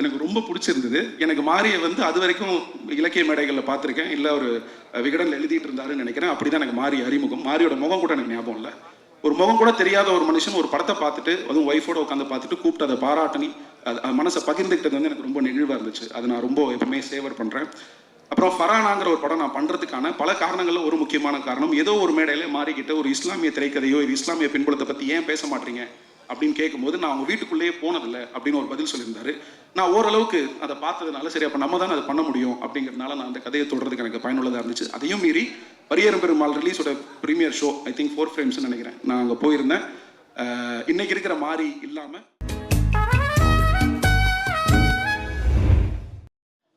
எனக்கு ரொம்ப பிடிச்சிருந்தது. எனக்கு மாரியை வந்து அது வரைக்கும் இலக்கிய மேடைகளில் பார்த்துருக்கேன். இல்லை ஒரு விகடனில் எழுதிட்டு இருந்தாருன்னு நினைக்கிறேன். அப்படி தான் எனக்கு மாறி அறிமுகம். மாரியோட முகம் கூட எனக்கு ஞாபகம் இல்லை. ஒரு முகம் கூட தெரியாத ஒரு மனுஷன் ஒரு படத்தை பார்த்துட்டு அதுவும் ஒய்ஃபோட உட்காந்து பார்த்துட்டு கூப்பிட்டு அதை பாராட்டணி அது அது மனசை பகிர்ந்துக்கிட்டது வந்து எனக்கு ரொம்ப நெகிழ்வாக இருந்துச்சு. அதை நான் ரொம்ப எப்பவுமே சேவர் பண்ணுறேன் அப்புறம் ஃபரானாங்கிற ஒரு படம் நான் பண்ணுறதுக்கான பல காரணங்களில் ஒரு முக்கியமான காரணம். ஏதோ ஒரு மேடையில் மாறிக்கிட்டு ஒரு இஸ்லாமிய திரைக்கதையோ இது இஸ்லாமிய பின்புலத்தை பற்றி ஏன் பேச மாட்டீங்க? அப்படின்னு கேட்கும்போது நான் அவங்க வீட்டுக்குள்ளேயே போனதில்லை அப்படின்னு ஒரு பதில் சொல்லியிருந்தாரு. நான் ஓரளவுக்கு அதை பார்த்ததுனால சரி அப்போ நம்ம தானே அதை பண்ண முடியும் அப்படிங்கிறதுனால நான் அந்த கதையை தொடர்றதுக்கு எனக்கு பயனுள்ளதாக இருந்துச்சு. அதையும் மீறி Pariyerum Perumal ரிலீஸோட premiere show I think four ஃப்ரேம்ஸ்னு நினைக்கிறேன். நான் அங்கே போயிருந்தேன். இன்னைக்கு இருக்கிற மாதிரி இல்லாமல்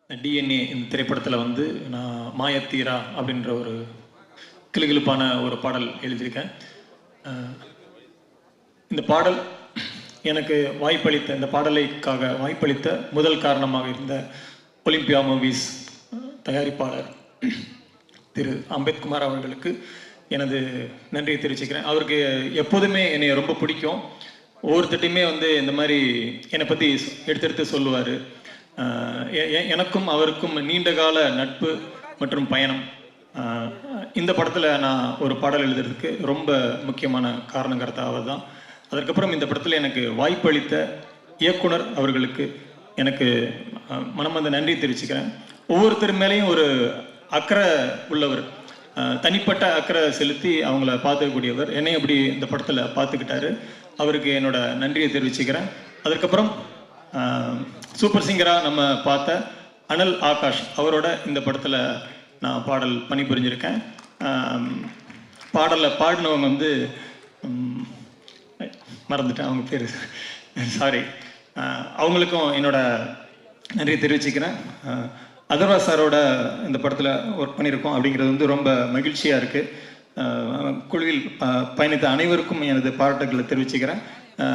டிஎன்ஏ இந்த திரைப்படத்தில் வந்து நான் மாயத்தீரா அப்படின்ற ஒரு கிளுகிளுப்பான ஒரு பாடல் எழுதியிருக்கேன். இந்த பாடல் எனக்கு வாய்ப்பளித்த இந்த பாடலைக்காக வாய்ப்பளித்த முதல் காரணமாக இருந்த ஒலிம்பியா மூவிஸ் தயாரிப்பாளர் திரு அம்பேத்குமார் அவர்களுக்கு எனது நன்றியை தெரிவிச்சுக்கிறேன். அவருக்கு எப்போதுமே என்னை ரொம்ப பிடிக்கும். ஒவ்வொருத்தட்டையுமே வந்து இந்த மாதிரி என்னை பற்றி எடுத்து எடுத்து சொல்லுவார் எனக்கும் அவருக்கும் நீண்ட கால நட்பு மற்றும் பயணம். இந்த படத்தில் நான் ஒரு பாடல் எழுதுறதுக்கு ரொம்ப முக்கியமான காரணங்கர்த்தா அவர் தான் அதற்கப்புறம் இந்த படத்தில் எனக்கு வாய்ப்பளித்த இயக்குனர் அவர்களுக்கு எனக்கு மனம் வந்து நன்றி தெரிவிச்சுக்கிறேன். ஒவ்வொருத்தர் மேலேயும் ஒரு அக்கறை உள்ளவர் தனிப்பட்ட அக்கறை செலுத்தி அவங்கள பார்த்துக்கக்கூடியவர் என்னை அப்படி இந்த படத்தில் பார்த்துக்கிட்டாரு. அவருக்கு என்னோட நன்றியை தெரிவிச்சுக்கிறேன். அதற்கப்புறம் சூப்பர் சிங்கராக நம்ம பார்த்த அனல் ஆகாஷ் அவரோட இந்த படத்தில் நான் பாடல் பணிபுரிஞ்சிருக்கேன். பாடலை பாடினவங்க வந்து மறந்துட்டேன். அவங்க பேர். சாரி அவங்களுக்கும் என்னோட நன்றி தெரிவிச்சுக்கிறேன். அதர்வா சாரோட இந்த படத்தில் ஒர்க் பண்ணியிருக்கோம் அப்படிங்கிறது வந்து ரொம்ப மகிழ்ச்சியாக இருக்குது குழுவில் ப- பயணித்த அனைவருக்கும் எனது பாராட்டுகளை தெரிவிச்சுக்கிறேன்.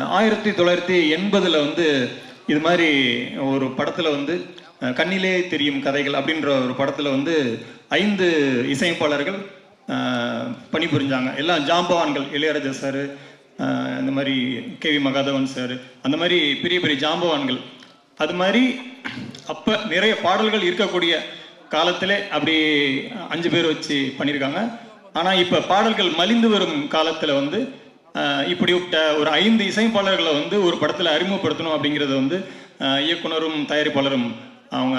ஆயிரத்தி தொள்ளாயிரத்தி எண்பதில் வந்து இது மாதிரி ஒரு படத்தில் வந்து கண்ணிலே தெரியும் கதைகள் அப்படின்ற ஒரு படத்தில் வந்து ஐந்து இசையமைப்பாளர்கள் பணிபுரிஞ்சாங்க. எல்லாம் ஜாம்பவான்கள் இளையராஜா சார் இந்த மாதிரி கேவி மகாதவன் சார் அந்த மாதிரி பெரிய பெரிய ஜாம்பவான்கள். அது மாதிரி அப்போ நிறைய பாடல்கள் இருக்கக்கூடிய காலத்திலே அப்படி அஞ்சு பேர் வச்சு பண்ணியிருக்காங்க ஆனால் இப்போ பாடல்கள் மலிந்து வரும் காலத்தில் வந்து இப்படி இப்படிப்பட்ட ஒரு ஐந்து இசைப்பாளர்களை வந்து ஒரு படத்தில் அறிமுகப்படுத்தணும் அப்படிங்கிறத வந்து இயக்குனரும் தயாரிப்பாளரும் அவங்க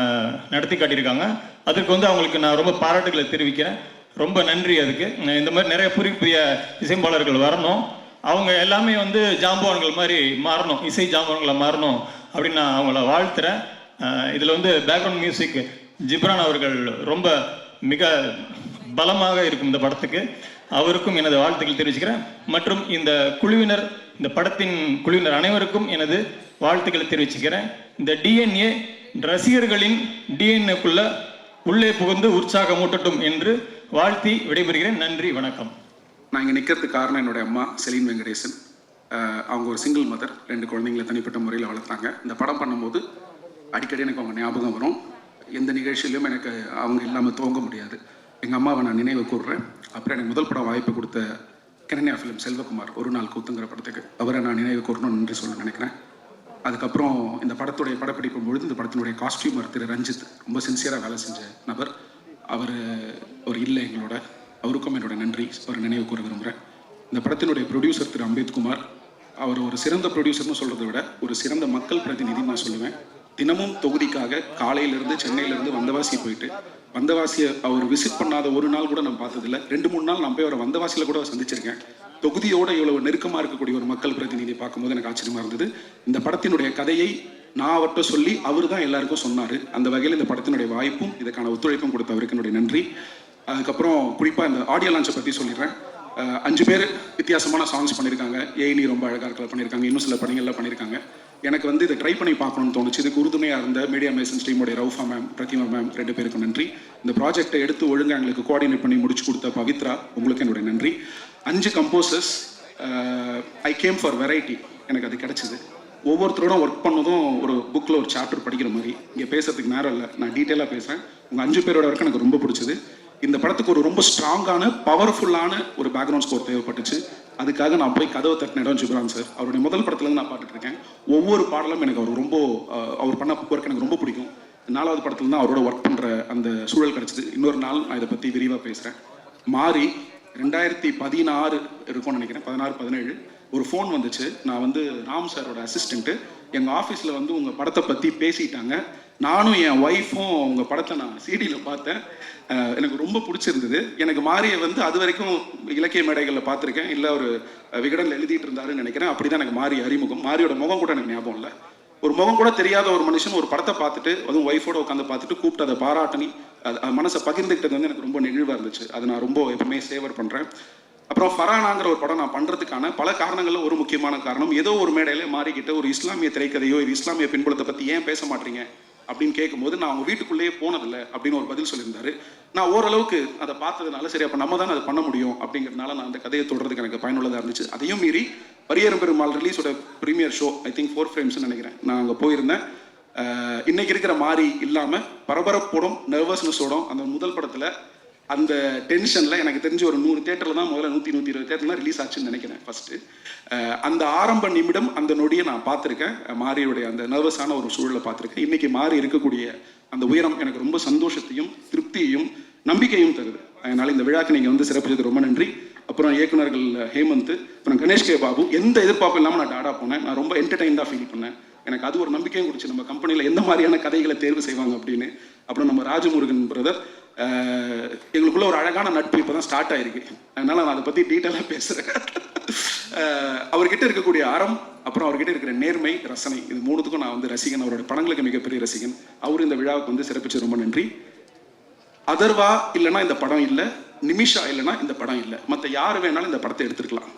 நடத்தி காட்டியிருக்காங்க. அதற்கு வந்து அவங்களுக்கு நான் ரொம்ப பாராட்டுகளை தெரிவிக்கிறேன். ரொம்ப நன்றி அதுக்கு. இந்த மாதிரி நிறைய புரிய புதிய இசைப்பாளர்கள் வரணும். அவங்க எல்லாமே வந்து ஜாம்பவான்கள் மாதிரி மாறணும் இசை ஜாம்பவான்களை மாறணும் அப்படின்னு நான் அவங்கள வாழ்த்துறேன். இதில் வந்து பேக்ரவுண்ட் மியூசிக் ஜிப்ரான் அவர்கள் ரொம்ப மிக பலமாக இருக்கும் இந்த படத்துக்கு. அவருக்கும் எனது வாழ்த்துக்கள் தெரிவிச்சுக்கிறேன். மற்றும் இந்த குழுவினர் இந்த படத்தின் குழுவினர் அனைவருக்கும் எனது வாழ்த்துக்களை தெரிவிச்சுக்கிறேன். இந்த டிஎன்ஏ ரசிகர்களின் டிஎன்ஏக்குள்ள உள்ளே புகுந்து உற்சாகமூட்டட்டும் என்று வாழ்த்தி விடைபெறுகிறேன். நன்றி வணக்கம். நான் இங்கே நிற்கிறதுக்கு காரணம் என்னுடைய அம்மா செலீன் வெங்கடேசன். அவங்க ஒரு சிங்கிள் மதர் ரெண்டு குழந்தைங்களை தனிப்பட்ட முறையில் வளர்த்தாங்க. இந்த படம் பண்ணும்போது அடிக்கடி எனக்கு அவங்க ஞாபகம் வரும். எந்த நிகழ்ச்சியிலும் எனக்கு அவங்க இல்லாமல் துவங்க முடியாது. எங்கள் அம்மாவை நான் நினைவு கூறுறேன் அப்புறம் எனக்கு முதல் படம் வாய்ப்பு கொடுத்த கெனனியா ஃபிலிம் செல்வகுமார் ஒரு நாள் கூத்துங்கிற படத்துக்கு. அவரை நான் நினைவு கூறணும்னு நன்றி சொல்ல நினைக்கிறேன். அதுக்கப்புறம் இந்த படத்துடைய படப்பிடிப்பு பொழுது இந்த படத்தினுடைய காஸ்டியூமர் திரு ரஞ்சித் ரொம்ப சின்சியராக வேலை செஞ்ச நபர். அவர் ஒரு இல்லை எங்களோட. அவருக்கும் என்னோட நன்றி ஒரு நினைவு கூற விரும்புகிறேன். இந்த படத்தினுடைய ப்ரொடியூசர் திரு அம்பேத்குமார் அவர் ஒரு சிறந்த ப்ரொடியூசர்னு சொல்கிறத விட ஒரு சிறந்த மக்கள் பிரதிநிதின்னு நான் சொல்லுவேன். தினமும் தொகுதிக்காக காலையிலேருந்து சென்னையிலேருந்து வந்தவாசி போயிட்டு வந்தவாசியை அவர் விசிட் பண்ணாத ஒரு நாள் கூட நான் பார்த்ததில்ல. ரெண்டு மூணு நாள் நான் போய் அவரை வந்தவாசியில் கூட சந்திச்சிருக்கேன். தொகுதியோட இவ்வளவு நெருக்கமாக இருக்கக்கூடிய ஒரு மக்கள் பிரதிநிதியை பார்க்கும்போது எனக்கு ஆச்சரியமா இருந்தது. இந்த படத்தினுடைய கதையை நான் அவர்கிட்ட சொல்லி அவர் தான் எல்லாருக்கும் சொன்னார். அந்த வகையில் இந்த படத்தினுடைய வாய்ப்பும் இதுக்கான ஒத்துழைப்பும் கொடுத்த அவருக்கு என்னுடைய நன்றி. அதுக்கப்புறம் குறிப்பாக இந்த ஆடியோ லான்ச்சை பற்றி சொல்லிடுறேன். அஞ்சு பேர் வித்தியாசமான சாங்ஸ் பண்ணியிருக்காங்க ஏஇனி ரொம்ப அழகாக இருக்கல பண்ணியிருக்காங்க இன்னும் சில படங்கள்லாம் பண்ணியிருக்காங்க எனக்கு வந்து இதை ட்ரை பண்ணி பார்க்கணும்னு தோணுச்சு. இதுக்கு உறுதுணையாக இருந்த மீடியா மேசன்ஸ் டீமுடைய ரவுஃபா மேம் பிரதிமா மேம் ரெண்டு பேருக்கும் நன்றி. இந்த ப்ராஜெக்டை எடுத்து ஒழுங்காக எங்களுக்கு கோஆர்டினேட் பண்ணி முடிச்சு கொடுத்த பவித்ரா உங்களுக்கு என்னுடைய நன்றி. அஞ்சு composers I came for variety எனக்கு அது கிடச்சிது. ஒவ்வொருத்தரோட ஒர்க் பண்ணதும் ஒரு புக்கில் ஒரு சாப்டர் படிக்கிற மாதிரி. இங்கே பேசுறதுக்கு நேரம் இல்லை. நான் டீட்டெயிலாக பேசுகிறேன் உங்கள் அஞ்சு பேரோட ஒர்க் எனக்கு ரொம்ப பிடிச்சது. இந்த படத்துக்கு ஒரு ரொம்ப ஸ்ட்ராங்கான பவர்ஃபுல்லான ஒரு பேக்ரவுண்ட் ஸ்கோர் தேவைப்பட்டுச்சு. அதுக்காக நான் போய் கதவை தட்டின இடம் ஜிப்ரான் சார். அவருடைய முதல் படத்துலேருந்து நான் பாட்டுட்டு இருக்கேன். ஒவ்வொரு பாடலும் எனக்கு அவர் ரொம்ப அவர் பண்ண ஒர்க் எனக்கு ரொம்ப பிடிக்கும். நாலாவது படத்துல தான் அவரோட ஒர்க் பண்ணுற அந்த சூழல் கிடச்சிது. இன்னொரு நாள் நான் இதை பற்றி விரிவாக பேசுகிறேன் மாறி ரெண்டாயிரத்தி பதினாறு இருக்கும்னு நினைக்கிறேன். பதினாறு பதினேழு. ஒரு ஃபோன் வந்துச்சு. நான் வந்து ராம் சாரோட அசிஸ்டண்ட்டு எங்கள் ஆஃபீஸில் வந்து உங்கள் படத்தை பற்றி பேசிட்டாங்க. நானும் என் ஒய்ஃபும் உங்கள் படத்தை நான் சீடியில் பார்த்தேன். எனக்கு ரொம்ப பிடிச்சிருந்தது. எனக்கு மாரியை வந்து அது வரைக்கும் இலக்கிய மேடைகளில் பார்த்துருக்கேன். இல்லை ஒரு விகடனில் எழுதிட்டு இருந்தாருன்னு நினைக்கிறேன். அப்படி தான் எனக்கு மாறி அறிமுகம். மாரியோட முகம் கூட எனக்கு ஞாபகம் இல்லை. ஒரு முகம் கூட தெரியாத ஒரு மனுஷன் ஒரு படத்தை பார்த்துட்டு அதுவும் ஒய்ஃபோட உட்காந்து பார்த்துட்டு கூப்பிட்டு அதை பாராட்டணி அது மனசை பகிர்ந்துக்கிட்டது வந்து எனக்கு ரொம்ப நெகிழ்வாக இருந்துச்சு. அதை நான் ரொம்ப எப்பவுமே சேவர் பண்ணுறேன் அப்புறம் ஃபரானாங்கிற ஒரு படம் நான் பண்ணுறதுக்கான பல காரணங்களில் ஒரு முக்கியமான காரணம். ஏதோ ஒரு மேடையில் மாறிக்கிட்டு ஒரு இஸ்லாமிய திரைக்கதையோ இது இஸ்லாமிய பின்புலத்தை பற்றி ஏன் பேச மாட்டீங்க? அப்படின்னு கேட்கும்போது நான் அவங்க வீட்டுக்குள்ளேயே போனதில்லை அப்படின்னு ஒரு பதில் சொல்லியிருந்தாரு. நான் ஓரளவுக்கு அதை பார்த்ததுனால சரி அப்போ நம்ம தான் அதை பண்ண முடியும் அப்படிங்கிறதுனால நான் அந்த கதையை தொடர்றதுக்கு எனக்கு பயனுள்ளதாக இருந்துச்சு. அதையும் மீறி Pariyerum Perumal ரிலீஸோட premiere show I think four ஃப்ரேம்ஸ்னு நினைக்கிறேன் நான் அங்கே போயிருந்தேன். இன்னைக்கு இருக்கிற மாதிரி இல்லாமல் பரபரப்போடும் நர்வஸ்னஸோடும் அந்த முதல் படத்தில் அந்த டென்ஷனில் எனக்கு தெரிஞ்சு ஒரு நூறு தேட்டரில் தான் முதல்ல நூற்றி நூற்றி இருபது தேட்டர்லாம் ரிலீஸ் ஆச்சுன்னு நினைக்கிறேன் ஃபஸ்ட்டு அந்த ஆரம்ப நிமிடம் அந்த நொடியை நான் பார்த்துருக்கேன். மாரியுடைய அந்த நர்வஸான ஒரு சூழலை பார்த்துருக்கேன். இன்றைக்கி மாறி இருக்கக்கூடிய அந்த உயரம் எனக்கு ரொம்ப சந்தோஷத்தையும் திருப்தியையும் நம்பிக்கையும் தருது. அதனால் இந்த விழாக்கு நீங்கள் வந்து சிறப்பிச்சது ரொம்ப நன்றி. அப்புறம் இயக்குநர்கள் ஹேமந்த் அப்புறம் கணேஷ் கே பாபு எந்த எதிர்பார்ப்பும் இல்லாமல் நான் டாடா போனேன். நான் ரொம்ப என்டர்டைன்டாக ஃபீல் பண்ணேன். எனக்கு அது ஒரு நம்பிக்கையும் கொடுச்சு நம்ம கம்பெனியில் எந்த மாதிரியான கதைகளை தேர்வு செய்வாங்க அப்படின்னு. அப்புறம் நம்ம ராஜமுருகன் பிரதர் எங்களுக்குள்ள ஒரு அழகான நட்பு இப்போ தான் ஸ்டார்ட் ஆயிருக்கு. அதனால நான் அதை பற்றி டீட்டெயிலாக பேசுகிறேன் அவர்கிட்ட இருக்கக்கூடிய அறம் அப்புறம் அவர்கிட்ட இருக்கிற நேர்மை ரசனை இது மூணுத்துக்கும் நான் வந்து ரசிகன். அவரோட படங்களுக்கு மிகப்பெரிய ரசிகன். அவர் இந்த விழாவுக்கு வந்து சிறப்பிச்சு ரொம்ப நன்றி. அதர்வா இல்லைன்னா இந்த படம் இல்லை நிமிஷா இல்லைன்னா இந்த படம் இல்லை. மற்ற யார் வேணாலும் இந்த படத்தை எடுத்துருக்கலாம்.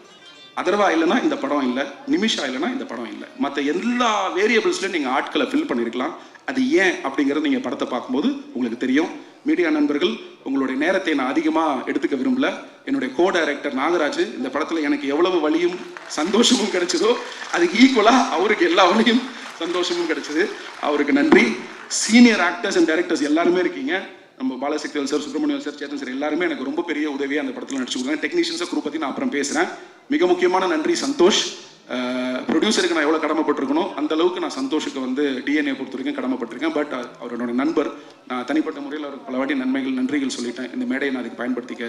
அதர்வா இல்லைன்னா இந்த படம் இல்லை நிமிஷா இல்லைன்னா இந்த படம் இல்லை. மற்ற எல்லா வேரியபிள்ஸ்லையும் நீங்கள் ஆட்களை ஃபில் பண்ணியிருக்கலாம் அது ஏன் அப்படிங்கிறது நீங்கள் படத்தை பார்க்கும்போது உங்களுக்கு தெரியும். மீடியா நண்பர்கள் உங்களுடைய நேரத்தை நான் அதிகமாக எடுத்துக்க விரும்பல. என்னுடைய கோ டைரக்டர் நாகராஜ் இந்த படத்தில் எனக்கு எவ்வளவு வழியும் சந்தோஷமும் கிடைச்சதோ அதுக்கு ஈக்குவலாக அவருக்கு எல்லா வழியும் சந்தோஷமும் கிடைச்சது. அவருக்கு நன்றி. சீனியர் ஆக்டர்ஸ் அண்ட் டைரக்டர்ஸ் எல்லாருமே இருக்கீங்க. நம்ம Balasakthivel sir Subramaniam sir Chetan sir எல்லாருமே எனக்கு ரொம்ப பெரிய உதவியாக அந்த படத்தில் நடிச்சு கொடுத்தாங்க டெக்னீஷியன்ஸை குரூப் பற்றி நான் அப்புறம் பேசுகிறேன் மிக முக்கியமான நன்றி சந்தோஷ். ப்ரொடியூசருக்கு நான் எவ்வளோ கடமைப்பட்டிருக்கணும் அந்த அளவுக்கு நான் சந்தோஷுக்கு வந்து டிஎன்ஏ பொறுத்த வரைக்கும் கடமைப்பட்டிருக்கேன். பட் அவரோட நண்பர் நான் தனிப்பட்ட முறையில் அவருக்கு பல வாட்டி நன்மைகள் நன்றிகள் சொல்லிட்டேன். இந்த மேடையை நான் அதுக்கு பயன்படுத்திக்க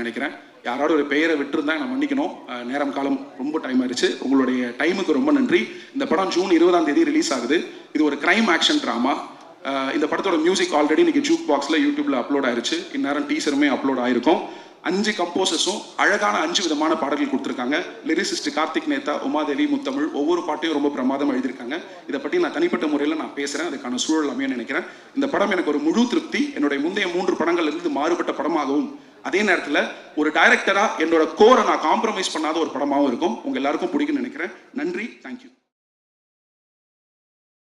நினைக்கிறேன். யாராவது ஒரு பெயரை விட்டுருந்தா நான் மன்னிக்கணும். நேரம் காலம் ரொம்ப டைம் ஆயிடுச்சு உங்களுடைய டைமுக்கு ரொம்ப நன்றி. இந்த படம் ஜூன் இருபதாம் தேதி ரிலீஸ் ஆகுது. இது ஒரு கிரைம் ஆக்ஷன் ட்ராமா இந்த படத்தோட மியூசிக் ஆல்ரெடி இன்னைக்கு ஜூக் பாக்ஸில் யூடியூப்ல அப்லோட் ஆயிருச்சு. இந்நேரம் டீசருமே அப்லோட் ஆயிருக்கும். அஞ்சு கம்போசர்ஸும் அழகான அஞ்சு விதமான பாடல்கள் கொடுத்துருக்காங்க. லிரிசிஸ்ட் கார்த்திக் நேதா உமாதேவி முத்தமிழ் ஒவ்வொரு பாட்டையும் ரொம்ப பிரமாதம் எழுதியிருக்காங்க. இதை பற்றி நான் தனிப்பட்ட முறையில் நான் பேசுகிறேன் அதுக்கான சூழல் அமைய நினைக்கிறேன். இந்த படம் எனக்கு ஒரு முழு திருப்தி. என்னுடைய முந்தைய மூன்று படங்கள்லேருந்து மாறுபட்ட படமாகவும் அதே நேரத்தில் ஒரு டைரக்டராக என்னோட கோரை நான் காம்ப்ரமைஸ் பண்ணாத ஒரு படமாகவும் இருக்கும். உங்கள் எல்லாருக்கும் பிடிக்கும்னு நினைக்கிறேன். நன்றி. தேங்க்யூ